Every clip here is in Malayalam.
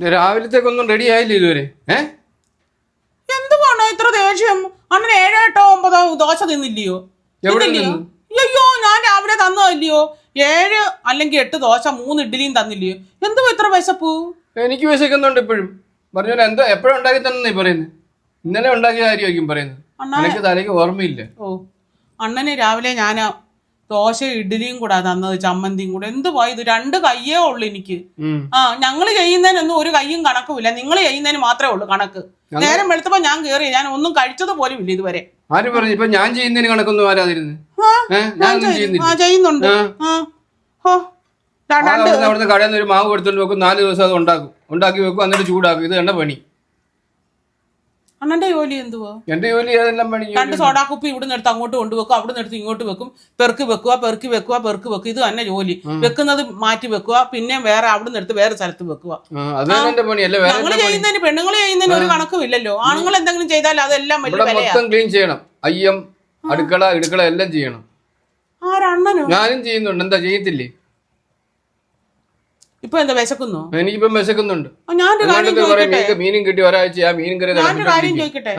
രാവിലത്തേക്കൊന്നും റെഡി ആയില്ല ഇതുവരെ ഏ? എന്തുവാണ് ഇത്ര ദേഷ്യം. അണ്ണൻ ഏഴോ എട്ടോ ഒമ്പതോ ദോശ തിന്നില്ലയോ? എവിടെ തിന്നില്ലയോ നിന്ന്? അയ്യോ ഞാൻ രാവിലെ തന്നതല്ലയോ? ഏഴ് അല്ലെങ്കിൽ എട്ട് ദോശ മൂന്ന് ഇഡ്ഡലിയും തന്നില്ലയോ? എന്തുവാ ഇത്ര വിശപ്പു? എനിക്ക് വിശക്കുന്നുണ്ട് ഇപ്പോഴും. പറഞ്ഞു എന്തോ എപ്പോഴും ഉണ്ടാക്കി തന്നെ പറയുന്നത് ഇന്നലെ ഉണ്ടാക്കിയ കാര്യമായിരിക്കും പറയുന്നത്. അണ്ണാ എനിക്ക് തലയ്ക്ക് ഓർമ്മയില്ല. ഓ അണ്ണനെ രാവിലെ ഞാൻ ദോശ ഇഡ്ഡലിയും കൂടെ തന്നത് ചമ്മന്തിയും കൂടെ. എന്തുവാ ഇത്? രണ്ട് കയ്യേ ഉള്ളു എനിക്ക്. ആ ഞങ്ങൾ ചെയ്യുന്നതിനൊന്നും ഒരു കയ്യും കണക്കുമില്ല. നിങ്ങൾ ചെയ്യുന്നതിന് മാത്രമേ ഉള്ളൂ കണക്ക്. നേരം വെളുത്തപ്പോ ഞാൻ കേറി ഞാൻ ഒന്നും കഴിച്ചത് പോലും ഇല്ല ഇതുവരെ. ആര് പറഞ്ഞു? ഇപ്പൊ ഞാൻ ചെയ്യുന്നതിന് കണക്കൊന്നും ആരാതിരുന്നു? ചെയ്യുന്നുണ്ട്. അവിടുന്ന് കടയിൽ നിന്ന് ഒരു മാവ് എടുത്തോണ്ട് വെക്കും. നാല് ദിവസം അത് ഉണ്ടാക്കും. ഉണ്ടാക്കി വെക്കും. എന്നിട്ട് ചൂടാക്കും. ഇത് എന്റെ പണി. അണ്ണന്റെ ജോലി എന്തുവാ? എന്റെ ജോലി അതെല്ലാം പണി രണ്ട് സോഡാ കുപ്പി ഇവിടുന്ന് എടുത്ത് അങ്ങോട്ട് കൊണ്ടുവെക്കും അവിടുന്ന് എടുത്ത് ഇങ്ങോട്ട് വെക്കും. പെറുക്കി വെക്കുക പെറുക്കി വെക്കുക പെറുക്കി വെക്കുക. ഇത് തന്നെ ജോലി. വെക്കുന്നത് മാറ്റി വെക്കുക പിന്നെ വേറെ അവിടുന്ന് എടുത്ത് വേറെ സ്ഥലത്ത് വെക്കുക. ഞങ്ങൾ ചെയ്യുന്നതിന് പെണ്ണുങ്ങൾ ചെയ്യുന്നതിന് ഒരു കണക്കും ഇല്ലല്ലോ. ആണുങ്ങൾ എന്തെങ്കിലും ചെയ്താൽ അതെല്ലാം മൊത്തം ക്ലീൻ ചെയ്യണം. അയ്യം അടുക്കള ഇടുക്കള എല്ലാം ചെയ്യണം. ആരണ്ണനോ ഞാനും ചെയ്യുന്നുണ്ട്. എന്താ ചെയ്യത്തില്ലേ? ഇപ്പൊ എന്താ വിശക്കുന്നു? എനിക്കിപ്പം വിശക്കുന്നുണ്ട്. കാര്യം ഒരു കുറെ ചോദിക്കട്ടെ? മീൻ മീനും കിട്ടി ഒരാഴ്ച ആ മീനും കറി ഒരു കാര്യം ചോദിക്കട്ടെ?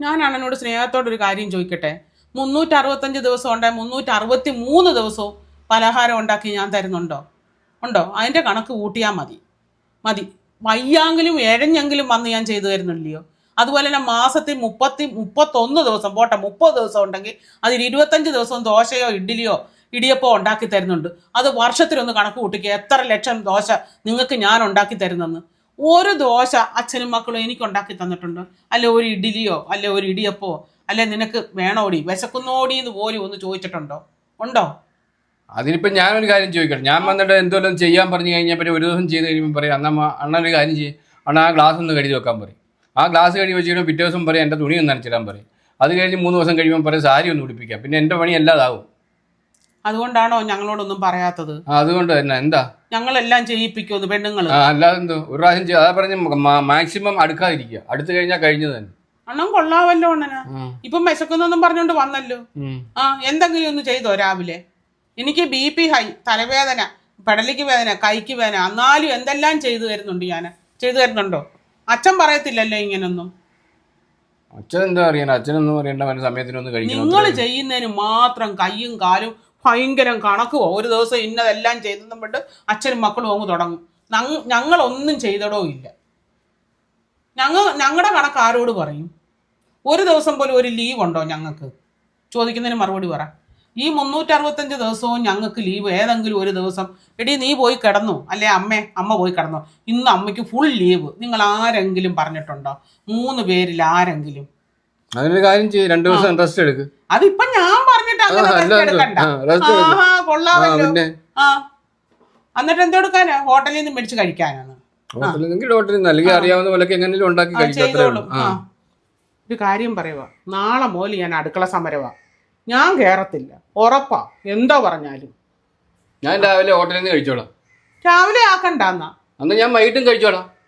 ഞാൻ അണ്ണനോട് സ്നേഹത്തോടൊരു കാര്യം ചോദിക്കട്ടെ? മുന്നൂറ്റി അറുപത്തഞ്ച് ദിവസം ഉണ്ടായി മുന്നൂറ്റി അറുപത്തി മൂന്ന് ദിവസവും പലഹാരം ഉണ്ടാക്കി ഞാൻ തരുന്നുണ്ടോ? ഉണ്ടോ? അതിന്റെ കണക്ക് കൂട്ടിയാൽ മതി. മതി. വയ്യാങ്കിലും എഴഞ്ഞെങ്കിലും വന്ന് ഞാൻ ചെയ്തു തരുന്നില്ലയോ അതുപോലെ തന്നെ മാസത്തിൽ മുപ്പത്തി മുപ്പത്തൊന്ന് ദിവസം പോട്ടെ മുപ്പത് ദിവസം ഉണ്ടെങ്കിൽ അതിൽ ഇരുപത്തഞ്ച് ദിവസം ദോശയോ ഇഡ്ഡലിയോ ഇടിയപ്പോ ഉണ്ടാക്കി തരുന്നുണ്ട്. അത് വർഷത്തിലൊന്ന് കണക്ക് കൂട്ടിക്കുക എത്ര ലക്ഷം ദോശ നിങ്ങൾക്ക് ഞാൻ ഉണ്ടാക്കി തരുന്നെന്ന്. ഒരു ദോശ അച്ഛനും മക്കളും എനിക്ക് ഉണ്ടാക്കി തന്നിട്ടുണ്ട്. അല്ലെ ഒരു ഇഡ്ഡലിയോ അല്ലെ ഒരു ഇടിയപ്പോ അല്ലെ നിനക്ക് വേണോടി വിശക്കുന്നോടി എന്ന് പോലും ഒന്ന് ചോദിച്ചിട്ടുണ്ടോ? ഉണ്ടോ? അതിനിപ്പോ ഞാനൊരു കാര്യം ചോദിക്കണം ഞാൻ വന്നിട്ട് എന്തോലും ചെയ്യാൻ പറഞ്ഞു കഴിഞ്ഞാൽ ഒരു ദിവസം ചെയ്ത് കഴിയുമ്പോൾ പറയും അന്നമ്മ ഒരു കാര്യം ചെയ്യും. അണ്ണ ആ ഗ്ലാസ് ഒന്ന് കഴുകി വെക്കാൻ പറയും. ആ ഗ്ലാസ് കഴുകി വെച്ചിട്ട് പിറ്റേ ദിവസം പറയും എന്റെ തുണി ഒന്ന് നനച്ചിടാൻ പറയും. അത് കഴിഞ്ഞ് മൂന്ന് ദിവസം കഴിയുമ്പോൾ പറയും സാരി ഒന്ന് ഉടുപ്പിക്കാം. പിന്നെ എന്റെ പണി അല്ലാതാവും. അതുകൊണ്ടാണോ ഞങ്ങളോടൊന്നും പറയാത്തത്? അതുകൊണ്ട് തന്നെ. എന്താ? ഞങ്ങളെല്ലാം ചെയ്യിപ്പിക്കുമെന്ന് പെണ്ണുങ്ങൾ അല്ലാതെ എന്തോ? ഒരു പ്രാവശ്യം ചെയ്ത് അതാ പറഞ്ഞ മാക്സിമം അടുക്കാതിരിക്കുക. അടുത്തു കഴിഞ്ഞാൽ കഴിഞ്ഞു തന്നെ. അണ്ണം കൊള്ളാവല്ലോ അണ്ണനാ. ഇപ്പം വിശക്കുന്നൊന്നും പറഞ്ഞോണ്ട് വന്നല്ലോ. ആ എന്തെങ്കിലും ഒന്ന് ചെയ്തോ രാവിലെ? എനിക്ക് ബി പി ഹൈ തലവേദന പെടലിക്ക് വേദന കൈക്ക് വേദന എന്നാലും എന്തെല്ലാം ചെയ്തു തരുന്നുണ്ട് ഞാൻ? ചെയ്തു തരുന്നുണ്ടോ? അച്ഛൻ പറയത്തില്ലല്ലോ ഇങ്ങനൊന്നും. അച്ഛൻ എന്താ അറിയാൻ അച്ഛനൊന്നും അറിയണ്ട സമയത്തിനൊന്നും കഴിക്കണം നിങ്ങൾ ചെയ്യുന്നതിന് മാത്രം കൈയും കാലും ഭയങ്കരം കണക്കുവോ? ഒരു ദിവസം ഇന്നതെല്ലാം ചെയ്തെന്നും പെട്ട് അച്ഛനും മക്കളും അങ്ങ് തുടങ്ങും. ഞങ്ങ- ഞങ്ങളൊന്നും ചെയ്തടോ ഇല്ല. ഞങ്ങൾ ഞങ്ങളുടെ കണക്ക് ആരോട് പറയും? ഒരു ദിവസം പോലും ഒരു ലീവ് ഉണ്ടോ ഞങ്ങൾക്ക്? ചോദിക്കുന്നതിന് മറുപടി പറ. ഈ മുന്നൂറ്ററുപത്തഞ്ച് ദിവസവും ഞങ്ങൾക്ക് ലീവ് ഏതെങ്കിലും ഒരു ദിവസം. എടി നീ പോയി കിടന്നു? അല്ലെ അമ്മേ അമ്മ പോയി കിടന്നു? ഇന്ന് അമ്മയ്ക്ക് ഫുൾ ലീവ്. നിങ്ങൾ ആരെങ്കിലും പറഞ്ഞിട്ടുണ്ടോ? മൂന്ന് പേരിൽ ആരെങ്കിലും? അതിനൊരു കാര്യം ചെയ്യും. രണ്ടു ദിവസം റെസ്റ്റ് എടുക്ക്. അതിപ്പൊ ഞാൻ പറഞ്ഞിട്ട് അങ്ങനെ കൊള്ളാമല്ലോ. എന്നിട്ട് എന്തെടുക്കാനാ ഹോട്ടലിൽ നിന്ന് മേടിച്ച് കഴിക്കാനാണ്. ഹോട്ടലിൽ ഹോട്ടലിൽ നിന്ന്. അല്ലെങ്കിൽ അറിയാവുന്ന പോലെ എങ്ങനെയും ഉണ്ടാക്കി ആ, കഴിക്കും അത്രേ ചെയ്തോളും. ഉള്ളൂ. ആ. ആ. ഒരു കാര്യം പറയുക നാളെ മോലി ഞാൻ അടുക്കള സമരവാ. ഞാൻ കേറത്തില്ല. ഉറപ്പാ. എന്തോ പറഞ്ഞാലും. ഞാൻ രാവിലെ ഹോട്ടലിൽ നിന്ന് കഴിച്ചോളാം. രാവിലെ ആക്കണ്ടെന്നാ. അന്ന് ഞാൻ വൈകിട്ടും കഴിച്ചോളാം.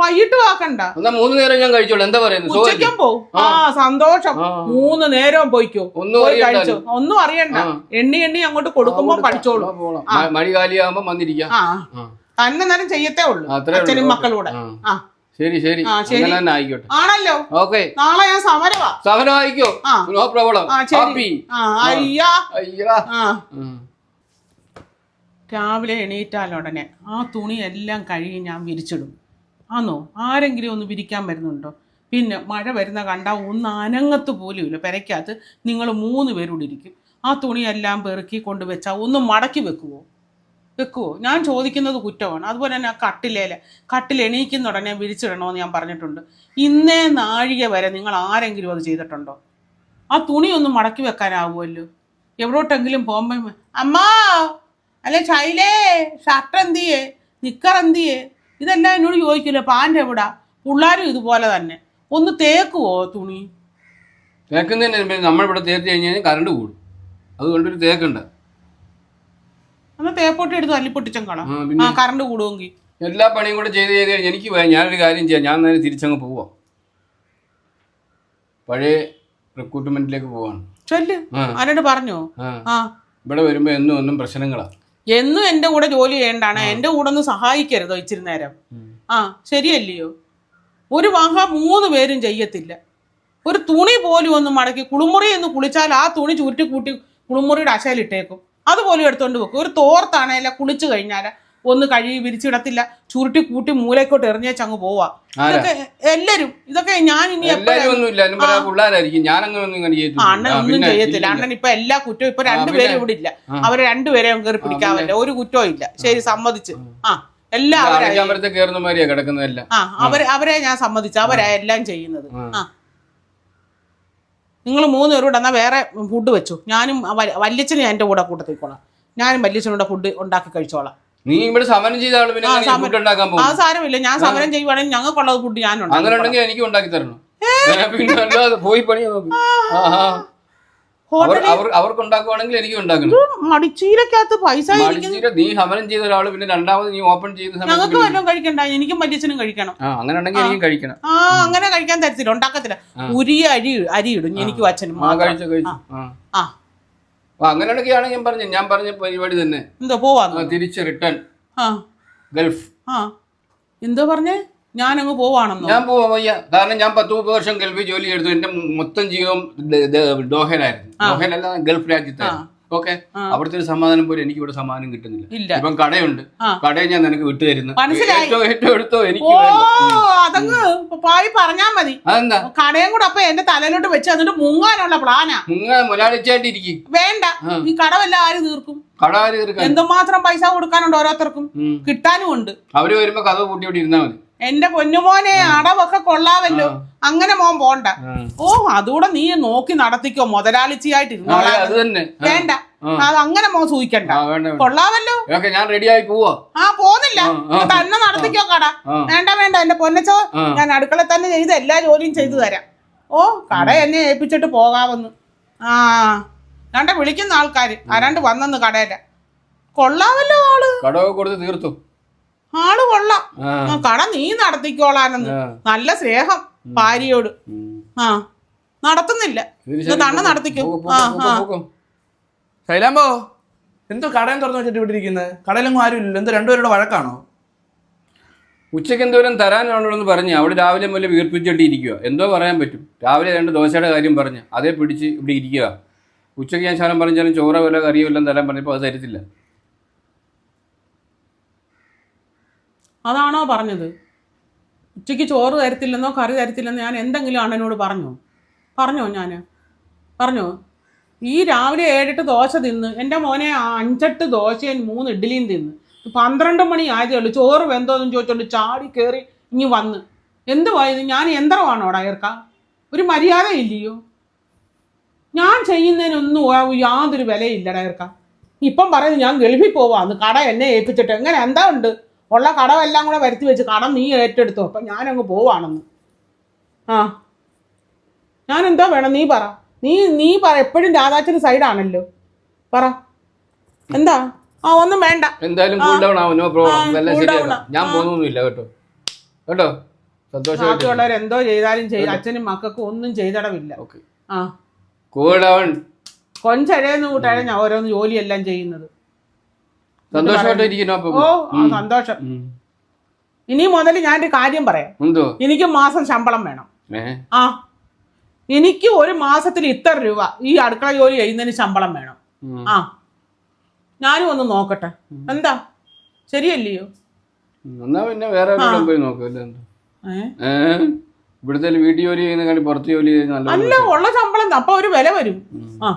വൈകിട്ടും ആക്കണ്ട. എന്നാ മൂന്ന് നേരം ഞാൻ കഴിച്ചോളൂ. എന്താ പറയുന്നത്? ഉച്ചയ്ക്കും പോവും. ആ. സന്തോഷം. മൂന്ന് നേരം പോയിക്കോ. ഒന്നും കഴിച്ചോ. ഒന്നും അറിയണ്ട. എണ്ണി എണ്ണി അങ്ങോട്ട് കൊടുക്കുമ്പോ പഠിച്ചോളൂ. മഴികാലിയാകുമ്പോ വന്നിരിക്കാം. തന്നെ നേരം ചെയ്യത്തേ ഉള്ളൂ. അച്ഛനും മക്കളൂടെ. ആ. ശരി ശരി. അങ്ങനെ തന്നെ ആയിക്കോട്ടെ. ആണല്ലോ. ഓക്കെ. നാളെ ഞാൻ സമരവാ സമരം ആയിക്കോ. No problem. ഹാപ്പി. അയ്യാ. അയ്യാ. രാവിലെ എണീറ്റാലുടനെ ആ തുണി എല്ലാം കഴുകി ഞാൻ വിരിച്ചിടും. ആന്നോ? ആരെങ്കിലും ഒന്ന് വിരിക്കാൻ വരുന്നുണ്ടോ? പിന്നെ മഴ വരുന്ന കണ്ട ഒന്ന് അനങ്ങത്ത് പോലുമില്ല പെരയ്ക്കകത്ത് നിങ്ങൾ മൂന്ന് പേരൂടെ ഇരിക്കും. ആ തുണിയെല്ലാം പെറുക്കി കൊണ്ട് വെച്ചാൽ ഒന്ന് മടക്കി വെക്കുമോ വെക്കുമോ ഞാൻ ചോദിക്കുന്നത് കുറ്റമാണ്. അതുപോലെ തന്നെ ആ കട്ടിലേല. കട്ടിൽ എണീക്കുന്ന ഉടനെ വിരിച്ചിടണമെന്ന് ഞാൻ പറഞ്ഞിട്ടുണ്ട്. ഇന്നേ നാഴിക വരെ നിങ്ങൾ ആരെങ്കിലും അത് ചെയ്തിട്ടുണ്ടോ? ആ തുണി ഒന്ന് മടക്കി വെക്കാനാവുമല്ലോ. എവിടോട്ടെങ്കിലും പോകുമ്പോൾ അമ്മാ! അല്ലെ ശൈലേ! ഷർട്ട് എന്തിയേ? നിക്കർ എന്തിയേ? ഇതെല്ലാം എന്നോട് ചോദിക്കില്ല. പാന്റ് എവിടാ? പിള്ളേരും ഇതുപോലെ തന്നെ. ഒന്ന് തേക്കുവോ തുണി? തേക്കുന്നതിന് നമ്മളിവിടെ തേച്ച് കഴിഞ്ഞ് കഴിഞ്ഞാൽ കറണ്ട് കൂടും. അതുകൊണ്ടൊരു തേക്കുണ്ട്. എന്നാൽ തേപ്പൊട്ടി എടുത്ത് തല്ലിപ്പൊട്ടിച്ചും കാണാം ആ, കറണ്ട് കൂടുമെങ്കിൽ എല്ലാ പണിയും കൂടെ ചെയ്ത് ചെയ്ത് കഴിഞ്ഞാൽ എനിക്ക് വേ- ഞാനൊരു കാര്യം ചെയ്യാം. ഞാൻ നേരെ തിരിച്ചങ്ങ് പോവാം. പഴയ റിക്രൂട്ട്മെന്റിലേക്ക് പോവാണ്. ചൊല്ല്. ആരോട് പറഞ്ഞോ? ആ. ആ. ഇവിടെ വരുമ്പോ എന്നും ഒന്നും പ്രശ്നങ്ങളാ. എന്നും എന്റെ കൂടെ ജോലി ചെയ്യേണ്ടാണ്. എന്റെ കൂടെ ഒന്ന് സഹായിക്കരുതോ ഇച്ചിരി നേരം? ആ ശരിയല്ലയോ? ഒരു വാഹ മൂന്ന് പേരും ചെയ്യത്തില്ല. ഒരു തുണി പോലും ഒന്ന് മടക്കി കുളിമുറി എന്ന് കുളിച്ചാൽ ആ തുണി ചുരുട്ടി കൂട്ടി കുളിമുറിയുടെ അശയിലിട്ടേക്കും. അതുപോലും എടുത്തോണ്ട് വെക്കും. ഒരു തോർത്താണേല കുളിച്ചു കഴിഞ്ഞാൽ ഒന്ന് കഴുകി വിരിച്ചിടത്തില്ല. ചുരുട്ടി കൂട്ടി മൂലക്കോട്ട് എറിഞ്ഞേച്ച് അങ്ങ് പോവാ? ഇതൊക്കെ എല്ലാരും ഇതൊക്കെ ഞാൻ ഇനി പിന്നെ ചെയ്യത്തില്ല. അണ്ണൻ ഇപ്പൊ എല്ലാ കുറ്റവും ഇപ്പൊ രണ്ടുപേരും ഇവിടെ ഇല്ല. അവരെ രണ്ടുപേരെയും കയറി പിടിക്കാവില്ല? ഒരു കുറ്റവും ഇല്ല. ശരി സമ്മതിച്ച്. ആ എല്ലാം അവരാ അവരെ ഞാൻ സമ്മതിച്ചു. അവരാ എല്ലാം ചെയ്യുന്നത്. ആ. നിങ്ങൾ മൂന്ന് പേരോട് എന്നാ വേറെ ഫുഡ് വെച്ചു. ഞാനും വല്യച്ഛനും എന്റെ കൂടെ കൂട്ടത്തിക്കോളാം. ഞാനും വല്യച്ഛനോട് ഫുഡ് ഉണ്ടാക്കി കഴിച്ചോളാം. നീ ഇവിടെ സമരം ചെയ്ത ആൾ പിന്നെ ആ, എങ്ങനെ ഫുഡ് ഉണ്ടാക്കാൻ ആ പോകും സാരമില്ല. ഞാൻ സമരം ചെയ്യുവാണെങ്കിൽ ഞങ്ങൾക്കുള്ളത് ഫുഡ് ഞാൻ അങ്ങനെ ഉണ്ടെങ്കിൽ എനിക്ക് ഉണ്ടാക്കി തരണം. പിന്നെ അല്ലാതെ പോയി പണി നോക്കും. അവർ അവർക്ക് ഉണ്ടാക്കുവാണെങ്കിൽ എനിക്ക് ഉണ്ടാക്കണം. മടിച്ചീരക്കകത്ത് പൈസ മടിച്ചീര നീ സമരം ചെയ്ത ഒരാൾ പിന്നെ രണ്ടാമത് നീ ഓപ്പൺ ചെയ്ത ഞങ്ങൾക്ക് വല്ലതും കഴിക്കണ്ട. എനിക്കും വല്യച്ഛനും കഴിക്കണം. ആ അങ്ങനെ ഉണ്ടെങ്കിൽ എനിക്കും കഴിക്കണം. ആ അങ്ങനെ കഴിക്കാൻ തരത്തില്ല. ഉണ്ടാക്കത്തില്ല. ഉരിയ അരി അരി ഇടും. എനിക്കും അച്ഛനും ആ. കഴിച്ചു കഴിച്ചു. ആ. ആ അങ്ങനെയൊക്കെയാണ് ഞാൻ പറഞ്ഞു ഞാൻ പറഞ്ഞ പരിപാടി തന്നെ. എന്താ പോവാ? തിരിച്ച് റിട്ടേൺ. ആ. ഗൾഫ്. ആ. എന്താ പറഞ്ഞേ? ഞാൻ ഞാനങ്ങ് പോവാണെന്നോ? ഞാൻ പോവാ വയ്യ. കാരണം ഞാൻ പത്ത് മുപ്പത് വർഷം ഗൾഫിൽ ജോലി ചെയ്തു എന്റെ മൊത്തം ജീവിതം ഡോഹനായിരുന്നു. ഡോഹനല്ല ദോഹയിലായിരുന്നു ദോഹയിലല്ല ഗൾഫ് രാജ്യത്തായിരുന്നു. ഓക്കെ. അവിടുത്തെ ഒരു സമാധാനം പോലും എനിക്ക് ഇവിടെ സമാധാനം കിട്ടുന്നില്ല. ഇപ്പം കടയുണ്ട്. കട ഞാൻ നിനക്ക് വിട്ടു തരുന്നു. മനസ്സിലായി. ഏറ്റവും ഏറ്റവും എടുത്തോ എനിക്ക് അതങ്ങ് പായി പറഞ്ഞാ മതി. അതെന്താ? കടയും കൂടെ അപ്പൊ എന്റെ തലയിലോട്ട് വെച്ച് അതിന്റെ മുങ്ങാനുള്ള പ്ലാനാ മുങ്ങ മുലാളിച്ചായിട്ട് ഇരിക്കും വേണ്ട. ഈ കടവല്ല ആര് തീർക്കും? കട ആര് തീർക്കാൻ? എന്തുമാത്രം പൈസ കൊടുക്കാനുണ്ട് ഓരോരുത്തർക്കും. കിട്ടാനും ഉണ്ട്. അവർ വരുമ്പോ കഥ കൂട്ടി ഇവിടെ ഇരുന്നാ മതി. എന്റെ പൊന്നുമോനെ അടവൊക്കെ കൊള്ളാവല്ലോ അങ്ങനെ മോൻ പോണ്ട. ഓ അതുകൂടെ നീ നോക്കി നടത്തിക്കോ മുതലാളിച്ചിയായിട്ട് ഇരുന്നോളാം. വേണ്ട. അത് അങ്ങനെ മോൻ സൂക്ഷിക്കണ്ട. കൊള്ളാവല്ലോ ഞാൻ റെഡിയായി പോവോ. ആ പോന്നില്ല. തന്നെ നടത്തിക്കോ കട. വേണ്ട വേണ്ട എന്റെ പൊന്നച്ചോ ഞാൻ അടുക്കള തന്നെ ചെയ്ത് എല്ലാ ജോലിയും ചെയ്തു തരാം. ഓ കട എന്നെ ഏൽപ്പിച്ചിട്ട് പോകാമെന്ന്. ആ. രണ്ട വിളിക്കുന്ന ആൾക്കാര്. ആരാണ്ട് വന്നെന്ന് കടയില കൊള്ളാവല്ലോ ആൾ. കടവ് കൊടുത്ത് തീർത്തു. ആൾ കൊള്ളാം. കട നീ നടത്തിക്കോളാനെന്ന്. നല്ല സ്നേഹം ഭാര്യയോട്. ആ നടത്തുന്നില്ല. തണ്ണ നടത്തിക്കും. തന്നെ. ശൈലാമ്പോ എന്തോ കടയും തുറന്നു വെച്ചിട്ട് ഇവിടെ ഇരിക്കുന്നത് കടയിലൊന്നും ആരും ഇല്ലല്ലോ എന്തോ രണ്ടുപേരുടെ വഴക്കാണോ? ഉച്ചയ്ക്ക് എന്തോരം തരാനാണുള്ളതെന്ന് പറഞ്ഞ് അവിടെ രാവിലെ മുതൽ വീർപ്പിച്ചിട്ട് ഇരിക്കുക എന്തോ പറയാൻ പറ്റും. രാവിലെ രണ്ട് ദോശയുടെ കാര്യം പറഞ്ഞ്. അതേ പിടിച്ച് ഇവിടെ ഇരിക്കുക ഉച്ചയ്ക്ക് ഞാൻ ശാലം പറഞ്ഞാലും ചോറ വല്ല കറിയോ എല്ലാം തരാൻ പറഞ്ഞപ്പോൾ അത് തരത്തില്ല. അതാണോ പറഞ്ഞത്? ഉച്ചയ്ക്ക് ചോറ് തരത്തില്ലെന്നോ കറി തരത്തില്ലെന്നോ ഞാൻ എന്തെങ്കിലും അണ്ണനോട് പറഞ്ഞോ? പറഞ്ഞോ ഞാൻ പറഞ്ഞോ? ഈ രാവിലെ ഏഴെട്ട് ദോശ തിന്ന് എന്റെ മോനെ അഞ്ചെട്ട് ദോശയും മൂന്ന് ഇഡ്ഡലിയും തിന്ന്. പന്ത്രണ്ട് മണി ആയതേ ഉള്ളൂ. ചോറ് വെന്തോന്നും ചോദിച്ചോണ്ട് ചാടി കയറി ഇനി വന്ന്. എന്ത് പോയത് ഞാൻ യന്ത്രമാണോ ഡയർക്ക ഒരു മര്യാദ ഇല്ലയോ? ഞാൻ ചെയ്യുന്നതിനൊന്നും യാതൊരു വിലയില്ല ഡയർക്ക ഇപ്പം പറയുന്നത് ഞാൻ ഗൾഫിൽ പോവാന്ന്. കട എന്നെ ഏൽപ്പിച്ചിട്ട്. എങ്ങനെ? എന്താ ഉണ്ട്? ഉള്ള കടമെല്ലാം കൂടെ വരുത്തി വെച്ച് കടം നീ ഏറ്റെടുത്തു. അപ്പം ഞാനങ്ങ് പോവാണെന്ന്. ആ. ഞാൻ എന്താ വേണം നീ പറ. നീ നീ പറ. എപ്പോഴും രാധാച്ചന് സൈഡാണല്ലോ. പറ. എന്താ? ആ ഒന്നും വേണ്ട. എന്തായാലും കൂൾ ഡൗൺ ആവും നോ പ്രോബ്ലം എല്ലാം ശരിയാക്കാം. ഞാൻ പോകുന്നൊന്നുമില്ല കേട്ടോ. കേട്ടോ? ബാക്കിയുള്ളവർ എന്തോ ചെയ്താലും ചെയ്യും. അച്ഛനും മക്കൾക്കും ഒന്നും ചെയ്തടവില്ല. ഓക്കെ. ആ. കൂൾ ഡൗൺ കൊഞ്ചഴയെന്ന് കൂട്ടാണ് ഞാൻ ഓരോന്ന് ജോലിയെല്ലാം ചെയ്യുന്നത്. ഓ ആ, സന്തോഷം. ഇനി മുതൽ ഒരു കാര്യം പറയാം. എന്തോ? എനിക്ക് മാസം ശമ്പളം വേണം. ഏ? ആ എനിക്ക് ഒരു മാസത്തിൽ ഇത്ര രൂപ ഈ അടുക്കള ജോലി ചെയ്യുന്നതിന് ശമ്പളം വേണം. ഉം. ആ ഞാനും ഒന്ന് നോക്കട്ടെ. എന്താ? ശരിയല്ലയോ? എന്നാ പിന്നെ വേറെ എവിടെയെങ്കിലും പോയി നോക്കാം അല്ലേ? എന്താ ഏ? ഏഹ് ഇവിടുത്തെ വീട്ടിൽ ജോലി ചെയ്യുന്ന കാണി പുറത്ത് ജോലി ചെയ്യുന്ന നല്ല അല്ല ഉള്ള ശമ്പളം അപ്പൊ ഒരു വില വരും. ആ.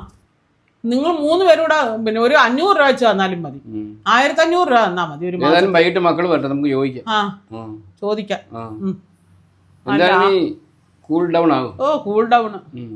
നിങ്ങൾ മൂന്ന് പേരൂടെ പിന്നെ ഒരു അഞ്ഞൂറ് രൂപ വെച്ച് തന്നാലും മതി. ആയിരത്തി അഞ്ഞൂറ് രൂപ തന്നാ മതി ഒരു ഏതായാലും വൈകിട്ട് മക്കൾ വരട്ടെ നമുക്ക് ചോദിക്കാം. ആ. ചോദിക്കാം. ഉം. എന്തായാലും കൂൾ ഡൗൺ ആകും ഓ കൂൾ ഡൗൺ ഉം.